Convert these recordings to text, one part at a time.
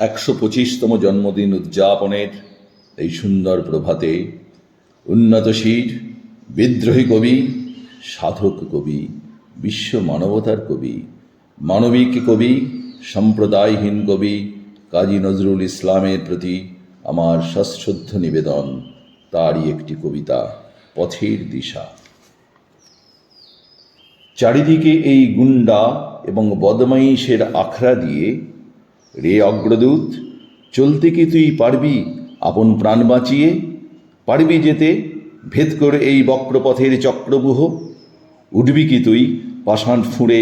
একশো পঁচিশতম জন্মদিন উদযাপনের এই সুন্দর প্রভাতে উন্নতশীর বিদ্রোহী কবি, সাধক কবি, বিশ্ব মানবতার কবি, মানবিক কবি, সম্প্রদায়হীন কবি কাজী নজরুল ইসলামের প্রতি আমার সশ্রদ্ধ নিবেদন, তারই একটি কবিতা, পথের দিশা। চারিদিকে এই গুন্ডা এবং বদমাইশের আখড়া দিয়ে রে অগ্রদূত, চলতে কি তুই পারবি আপন প্রাণ বাঁচিয়ে? পারবি যেতে, ভেদ করে এই বক্রপথের চক্রবুহ উঠবি কি তুই পাষাণ ফুঁড়ে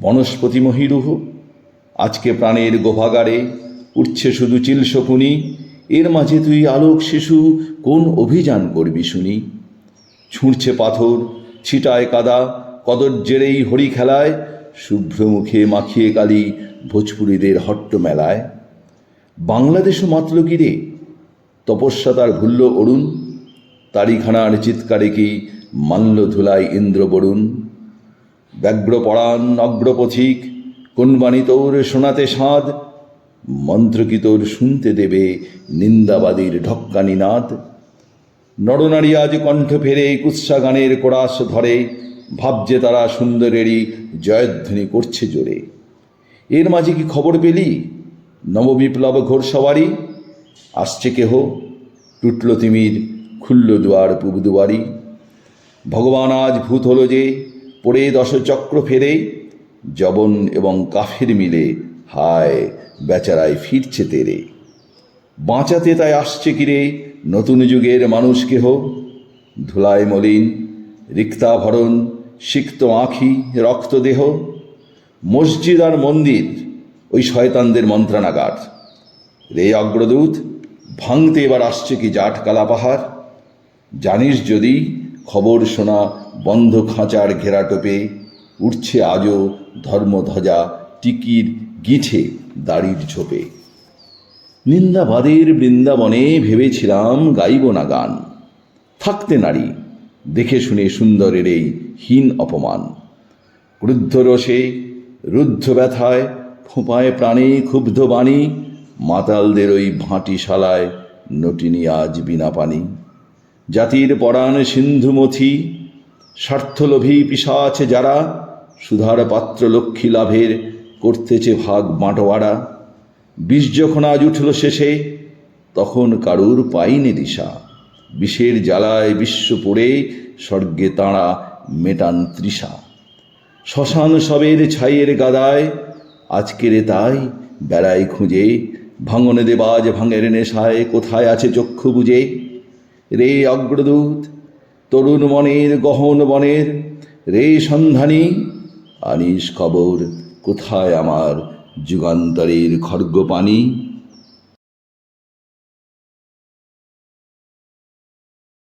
বনস্পতি মহিরুহ আজকে প্রাণের গোভাগারে উঠছে শুধু চিল শকুনি, এর মাঝে তুই আলোক শিশু কোন অভিযান করবি শুনি? ছুঁড়ছে পাথর, ছিটায় কাদা কদর জেরেই হরি খেলায় শুভ্র মুখে মাখিয়ে কালি ভোজপুরীদের হট্ট মেলায় বাংলাদেশও মাতল গিরে তপস্যা তার ভুল্ল অরুণ। তারিখানার চিৎকারে কি মাল্য ধুলাই ইন্দ্র বরুণ। ব্যগ্রপরাণ অগ্রপথিক, কোনবাণী তোর শোনাতে সাঁদ মন্ত্র কি তোর শুনতে দেবে নিন্দাবাদীর ঢক্কানি নাদ। নরনারী আজ কণ্ঠ ফেরে কুৎসা গানের কোরাস ধরে। ভাবছে তারা সুন্দরেরই জয়ধ্বনি করছে জোরে। এর মাঝে কি খবর পেলি? নববিপ্লব ঘোর সবারই আসছে কেহ? টুটল তিমির, খুলল দুয়ার পূব দুয়ারি। ভগবান আজ ভূত হলো যে, পড়ে দশচক্র ফেরে জবন এবং কাফের মিলে হায় বেচারায় ফিরছে তেরে। বাঁচাতে তাই আসছে কিরে নতুন যুগের মানুষ কেহ? ধুলায় মলিন রিক্তাভরণ সিক্ত আঁখি, রক্তদেহ, মসজিদ আর মন্দির, ওই শয়তানদের মন্ত্রণাগার। রে অগ্রদূত, ভাঙতে এবার আসছে কি জাট কালা পাহাড় জানিস যদি খবর শোনা বন্ধ খাঁচার ঘেরাটোপে উঠছে আজও ধর্মধ্বজা টিকির গিঠে দাড়ির ঝোপে। নিন্দাবাদের বৃন্দাবনে ভেবেছিলাম গাইব না গান। থাকতে নারী দেখে শুনে সুন্দরের এই হীন অপমান। ক্রুদ্ধ রসে রুদ্ধ ব্যথায়, ফোঁপায় প্রাণে ক্ষুব্ধ বাণী, মাতালদের ওই ভাঁটি শালায় নটিনি আজ বিনা পানি। জাতির পরাণ সিন্ধুমথি, স্বার্থলোভী পিসা আছে যারা, সুধার পাত্র লক্ষ্মী লাভের করতেছে ভাগ বাঁটোয়ারা বিষ যখন আজ উঠল শেষে, তখন কারুর পাইনি দিশা। বিষের জ্বালায় বিশ্ব পড়ে, স্বর্গে তাঁরা মেটান তৃষা। শ্মশান সবের ছাইয়ের গাদায়, আজকের তাই বেড়াই খুঁজে। ভাঙনে দেবাজ ভাঙের নেশায়, কোথায় আছে চক্ষু বুঝে? রে অগ্রদূত, তরুণ মনের গহন বনের, রে সন্ধানী, আনিস খবর কোথায় আমার যুগান্তরের খর্গ পানি